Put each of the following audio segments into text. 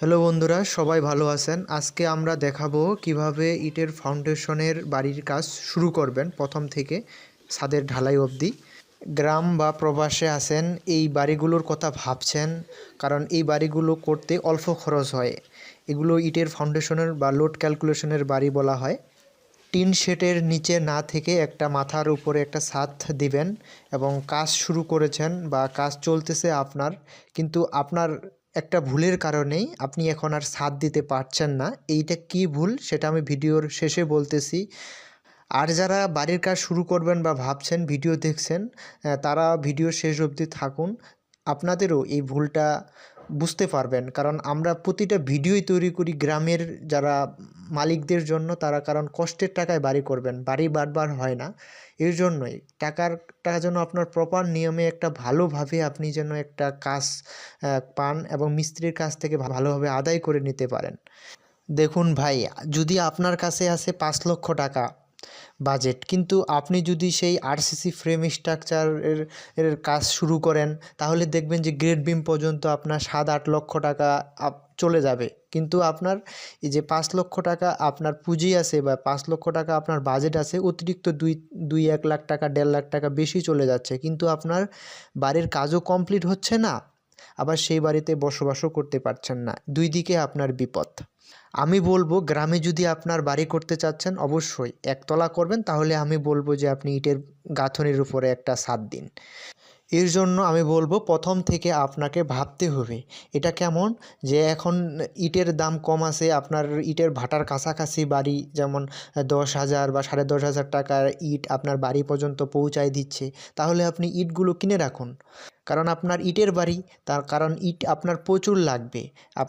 Hello বন্ধুরা, সবাই ভালো আছেন? আজকে আমরা দেখাবো কীভাবে ইটের ফাউন্ডেশনের বাড়ির কাজ শুরু করবেন প্রথম থেকে ছাদের ঢালাই অবধি। গ্রাম বা প্রবাসে আছেন, এই বাড়িগুলোর কথা ভাবছেন, কারণ এই বাড়িগুলো করতে অল্প খরচ হয়। এগুলো ইটের ফাউন্ডেশনের বা লোড ক্যালকুলেশনের বাড়ি বলা হয়। টিন শেটের নিচে না থেকে একটা মাথার উপরে একটা ছাদ দিবেন এবং কাজ শুরু করেছেন বা কাজ চলতেছে আপনার, কিন্তু আপনার একটা ভুলের কারণেই আপনি এখন আর সাথ দিতে পারছেন না। এইটা কি ভুল? সেটা আমি ভিডিওর শেষে বলতেছি। আর যারা বাড়ির কাজ শুরু করবেন বা ভাবছেন ভিডিও দেখছেন তারা ভিডিও শেষ অবধি থাকুন। আপনাদেরও এই ভুলটা বুঝতে পারবেন। কারণ আমরা প্রতিটা ভিডিওই তৈরি করি গ্রামের যারা মালিকদের জন্য, তারা কারণ কষ্টের টাকায় বাড়ি করবেন, বাড়ি বারবার হয় না। এর জন্যই টাকার, টাকা যেন আপনার প্রপার নিয়মে একটা ভালোভাবে আপনি যেন একটা কাজ পান এবং মিস্ত্রির কাছ থেকে ভালোভাবে আদায় করে নিতে পারেন। দেখুন ভাই, যদি আপনার কাছে আছে পাঁচ লক্ষ টাকা বাজেট কিন্তু আপনি যদি সেই আরসিসি ফ্রেম স্ট্রাকচারের এর কাজ শুরু করেন, তাহলে দেখবেন যে গ্রেড বিম পর্যন্ত আপনার সাত আট লক্ষ টাকা চলে যাবে। কিন্তু আপনার এই যে পাঁচ লক্ষ টাকা আপনার পুঁজি আছে বা পাঁচ লক্ষ টাকা আপনার বাজেট আছে, অতিরিক্ত দুই দুই এক লাখ টাকা, দেড় লাখ টাকা বেশি চলে যাচ্ছে। কিন্তু আপনার বাড়ির কাজও কমপ্লিট হচ্ছে না, আবার সেই বাড়িতে বসবাসও করতে পারছেন না। দুই দিকে আপনার বিপদ। আমি বলব, গ্রামে যদি আপনার বাড়ি করতে চাচ্ছেন, অবশ্যই একতলা করবেন। তাহলে আমি বলব যে আপনি ইটের গাঁথনির উপরে একটা ছাদ দিন। এর জন্য আমি বলব প্রথম থেকে আপনাকে ভাবতে হবে, এটা কেমন? যে এখন ইটের দাম কম আছে, আপনার ইটের ভাটার কাছাকাছি বাড়ি যেমন দশ হাজার বা সাড়ে দশ হাজার টাকার ইট আপনার বাড়ি পর্যন্ত পৌঁছায় দিচ্ছে, তাহলে আপনি ইটগুলো কিনে রাখুন। কারণ আপনার ইটের বাড়ি, তার কারণ ইট আপনার প্রচুর লাগবে।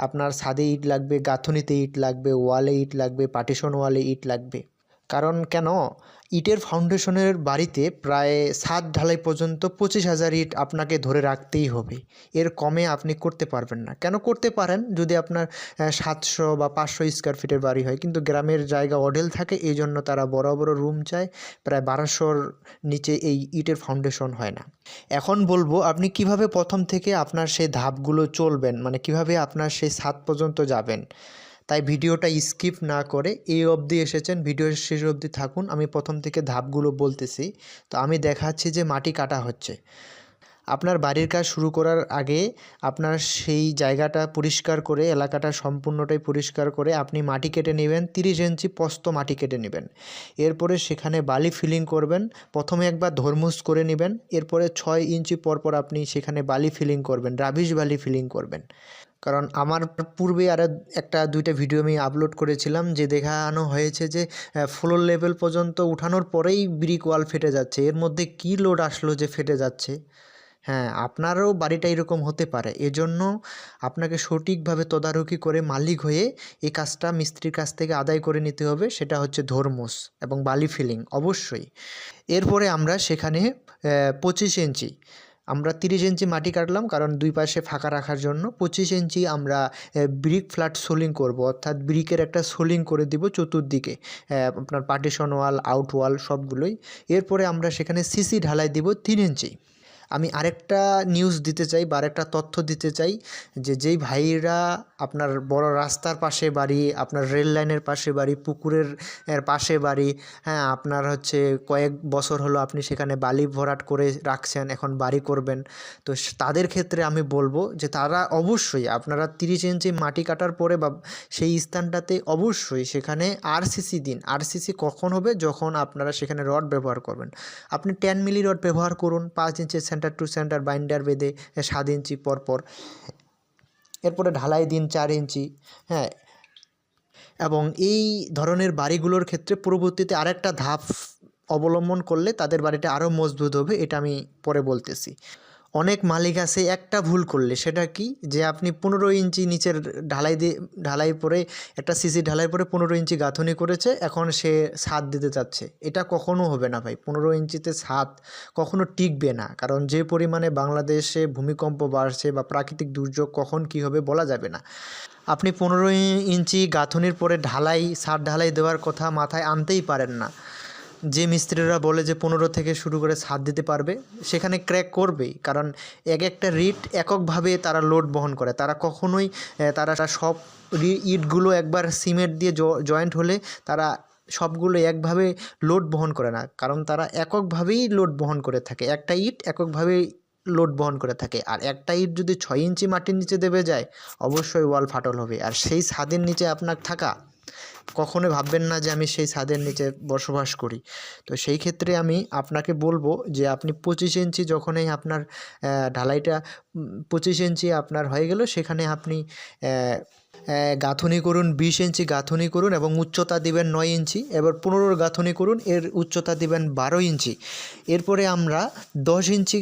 আপনার ছাদে ইট লাগবে, গাঁথনিতে ইট লাগবে, ওয়ালে ইট লাগবে, পার্টিশন ওয়ালে ইট লাগবে। কারণ কেন? ইটের ফাউন্ডেশনের বাড়িতে প্রায় সাত ঢালাই পর্যন্ত পঁচিশ হাজার ইট আপনাকে ধরে রাখতেই হবে। এর কমে আপনি করতে পারবেন না। কেন করতে পারেন? যদি আপনার সাতশো বা পাঁচশো স্কোয়ার ফিটের বাড়ি হয়। কিন্তু গ্রামের জায়গা অডেল থাকে, এই জন্য তারা বড় বড় রুম চায়। প্রায় বারোশোর নিচে এই ইটের ফাউন্ডেশন হয় না। এখন বলব, আপনি কীভাবে প্রথম থেকে আপনার সেই ধাপগুলো চলবেন? মানে কীভাবে আপনার সেই ছাদ পর্যন্ত যাবেন? তাই ভিডিওটা স্কিপ না করে এই অবধি এসেছেন, ভিডিওর শেষ অবধি থাকুন। আমি প্রথম থেকে ধাপগুলো বলতেছি। তো আমি দেখাচ্ছি যে মাটি কাটা হচ্ছে। আপনার বাড়ির কাজ শুরু করার আগে আপনার সেই জায়গাটা পরিষ্কার করে, এলাকাটা সম্পূর্ণটাই পরিষ্কার করে আপনি মাটি কেটে নেবেন, তিরিশ ইঞ্চি পস্ত মাটি কেটে নেবেন। এরপরে সেখানে বালি ফিলিং করবেন, প্রথমে একবার ধর্মুস করে নেবেন, এরপরে ছয় ইঞ্চি পর পর আপনি সেখানে বালি ফিলিং করবেন, রাবিশ বালি ফিলিং করবেন। কারণ আমার পূর্বে আর একটা দুইটা ভিডিও আমি আপলোড করেছিলাম যে দেখানো হয়েছে যে ফ্লোর লেভেল পর্যন্ত উঠানোর পরেই ব্রিক ওয়াল ফেটে যাচ্ছে। এর মধ্যে কী লোড আসলো যে ফেটে যাচ্ছে? হ্যাঁ আপনারও বাড়িটা এরকম হতে পারে। এজন্য আপনাকে সঠিকভাবে তদারকি করে মালিক হয়ে এই কাজটা মিস্ত্রির কাছ থেকে আদায় করে নিতে হবে। সেটা হচ্ছে ধর্মস এবং বালি ফিলিং অবশ্যই। এরপরে আমরা সেখানে পঁচিশ ইঞ্চি আমরা তিরিশ ইঞ্চি মাটি কাটলাম, কারণ দুই পাশে ফাঁকা রাখার জন্য। পঁচিশ ইঞ্চি আমরা ব্রিক ফ্ল্যাট সোলিং করব, অর্থাৎ ব্রিকের একটা সোলিং করে দিব চতুর্দিকে আপনার পার্টিশন ওয়াল আউট ওয়াল সবগুলোই। এরপরে আমরা সেখানে সিসি ঢালাই দিব তিন ইঞ্চি। আমি আরেকটা নিউজ দিতে চাই বা আরেকটা তথ্য দিতে চাই, যে যেই ভাইরা আপনার বড় রাস্তার পাশে বাড়ি, আপনার রেল লাইনের পাশে বাড়ি, পুকুরের পাশে বাড়ি হ্যাঁ আপনার হচ্ছে কয়েক বছর হলো আপনি সেখানে বালি ভরাট করে রাখছেন, এখন বাড়ি করবেন। তো তাদের ক্ষেত্রে আমি বলব যে তারা অবশ্যই, আপনারা তিরিশ ইঞ্চি মাটি কাটার পরে বা সেই স্থানটাতে অবশ্যই সেখানে আরসিসি দিন। আরসিসি কখন হবে? যখন আপনারা সেখানে রড ব্যবহার করবেন। আপনি টেন মিলি রড ব্যবহার করুন, পাঁচ inch center to center binder বেঁধে সাত ইঞ্চি পর পর এরপরে ঢালাই দিন চার ইঞ্চি হ্যাঁ। এবং এই ধরনের বাড়িগুলোর ক্ষেত্রে পরবর্তীতে আরেকটা ধাপ অবলম্বন করলে তাদের বাড়িটা আরও মজবুত হবে, এটা আমি পরে বলতেছি। অনেক মালিক আছে, একটা ভুল করলে সেটা কি? যে আপনি পনেরো ইঞ্চি নিচের ঢালাই দিয়ে, ঢালাই পরে, একটা সিসি ঢালাই পরে পনেরো ইঞ্চি গাঁথনি করেছে, এখন সে ছাদ দিতে চাচ্ছে। এটা কখনো হবে না ভাই। পনেরো ইঞ্চিতে ছাদ কখনো টিকবে না। কারণ যে পরিমাণে বাংলাদেশে ভূমিকম্প বাড়ছে বা প্রাকৃতিক দুর্যোগ কখন কী হবে বলা যাবে না। আপনি পনেরো ইঞ্চি গাঁথনির পরে ঢালাই সার ঢালাই দেওয়ার কথা মাথায় আনতেই পারেন না। যে মিস্ত্রিরা বলে যে পনেরো থেকে শুরু করে ছাদ দিতে পারবে, সেখানে ক্র্যাক করবেই। কারণ এক একটা রিট এককভাবে তারা লোড বহন করে। তারা কখনোই তারা সব ইটগুলো একবার সিমেন্ট দিয়ে জয়েন্ট হলে তারা সবগুলো একভাবে লোড বহন করে না। কারণ তারা এককভাবেই লোড বহন করে থাকে। একটা ইট এককভাবেই লোড বহন করে থাকে। আর একটা ইট যদি ছয় ইঞ্চি মাটির নিচে দেবে যায়, অবশ্যই ওয়াল ফাটল হবে। আর সেই ছাদের নিচে আপনার থাকা কখনোই ভাববেন না যে আমি সেই ছাদের নিচে বসবাস করি। তো সেই ক্ষেত্রে আমি আপনাকে বলব যে আপনি পঁচিশ ইঞ্চি যখনই আপনার ঢালাইটা পঁচিশ ইঞ্চি আপনার হয়ে গেল, সেখানে আপনি গাঁথনি করুন, বিশ ইঞ্চি গাঁথনি করুন এবং উচ্চতা দিবেন নয় ইঞ্চি, এবার পনেরোর গাঁথনি করুন, এর উচ্চতা দিবেন বারো ইঞ্চি। এরপরে আমরা দশ ইঞ্চি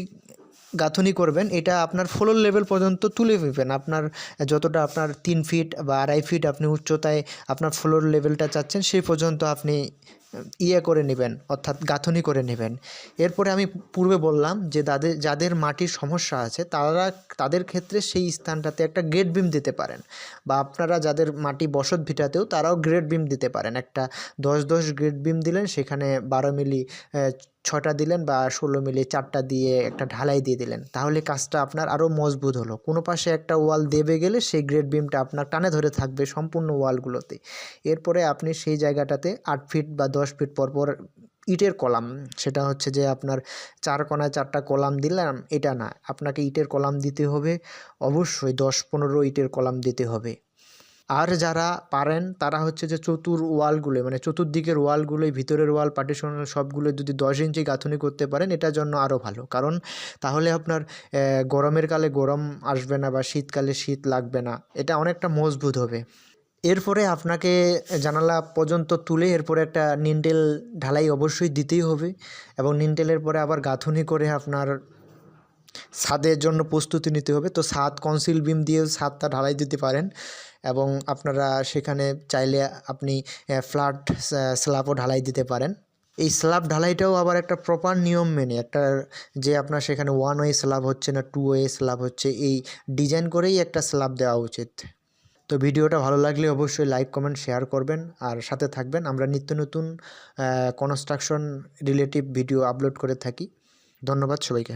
গাঁথনি করবেন, এটা আপনার ফ্লোর লেভেল পর্যন্ত তুলে নেবেন আপনার যতটা আপনার তিন ফিট বা আড়াই ফিট আপনি উচ্চতায় আপনার ফ্লোর লেভেলটা চাচ্ছেন, সেই পর্যন্ত আপনি ইয়ে করে নেবেন, অর্থাৎ গাঁথনি করে নেবেন। এরপরে আমি পূর্বে বললাম যে যাদের যাদের মাটির সমস্যা আছে, তারা, তাদের ক্ষেত্রে সেই স্থানটাতে একটা গ্রেড বিম দিতে পারেন। বা আপনারা যাদের মাটি বসত ভিটাতেও, তারাও গ্রেড বিম দিতে পারেন। একটা দশ দশ গ্রেড বিম দিলেন, সেখানে বারো মিলি ছটা দিলেন বা ষোলো মিলি চারটা দিয়ে একটা ঢালাই দিয়ে দিলেন, তাহলে কাজটা আপনার আরও মজবুত হলো। কোনো পাশে একটা ওয়াল দেবে গেলে সেই গ্রেড বিমটা আপনার টানে ধরে থাকবে সম্পূর্ণ ওয়ালগুলোতে। এরপরে আপনি সেই জায়গাটাতে আট ফিট বা দশ ফিট পর পর ইটের কলাম, সেটা হচ্ছে যে আপনার চার কোনায় চারটা কলাম দিলাম, এটা না। আপনাকে ইটের কলাম দিতে হবে, অবশ্যই দশ পনেরো ইটের কলাম দিতে হবে। আর যারা পারেন, তারা হচ্ছে যে চতুর ওয়ালগুলো মানে চতুর্দিকের ওয়ালগুলোই, ভিতরের ওয়াল পার্টিশন সবগুলো যদি দশ ইঞ্চি গাঁথনি করতে পারেন, এটার জন্য আরও ভালো। কারণ তাহলে আপনার গরমের কালে গরম আসবে না বা শীতকালে শীত লাগবে না। এটা অনেকটা মজবুত হবে। এরপরে আপনাকে জানালা পর্যন্ত তুলে এরপরে একটা নিন্টেল ঢালাই অবশ্যই দিতেই হবে এবং নিন্টেলের পরে আবার গাঁথনি করে আপনার ছাদের জন্য প্রস্তুতি নিতে হবে। তো ছাদ কনসিল বিম দিয়েও ছাদটা ঢালাই দিতে পারেন এবং আপনারা সেখানে চাইলে আপনি ফ্ল্যাট স্ল্যাবও ঢালাই দিতে পারেন। এই স্ল্যাব ঢালাইটাও আবার একটা প্রপার নিয়ম মেনে, একটা যে আপনার সেখানে ওয়ান ওয়ে স্ল্যাব হচ্ছে না টু ওয়ে স্ল্যাব হচ্ছে, এই ডিজাইন করেই একটা স্ল্যাব দেওয়া উচিত। তো ভিডিওটা ভালো লাগলে অবশ্যই লাইক কমেন্ট শেয়ার করবেন। আর সাথে থাকবেন, আমরা নিত্য নতুন কনস্ট্রাকশন রিলেটিভ ভিডিও আপলোড করে থাকি। ধন্যবাদ সবাইকে।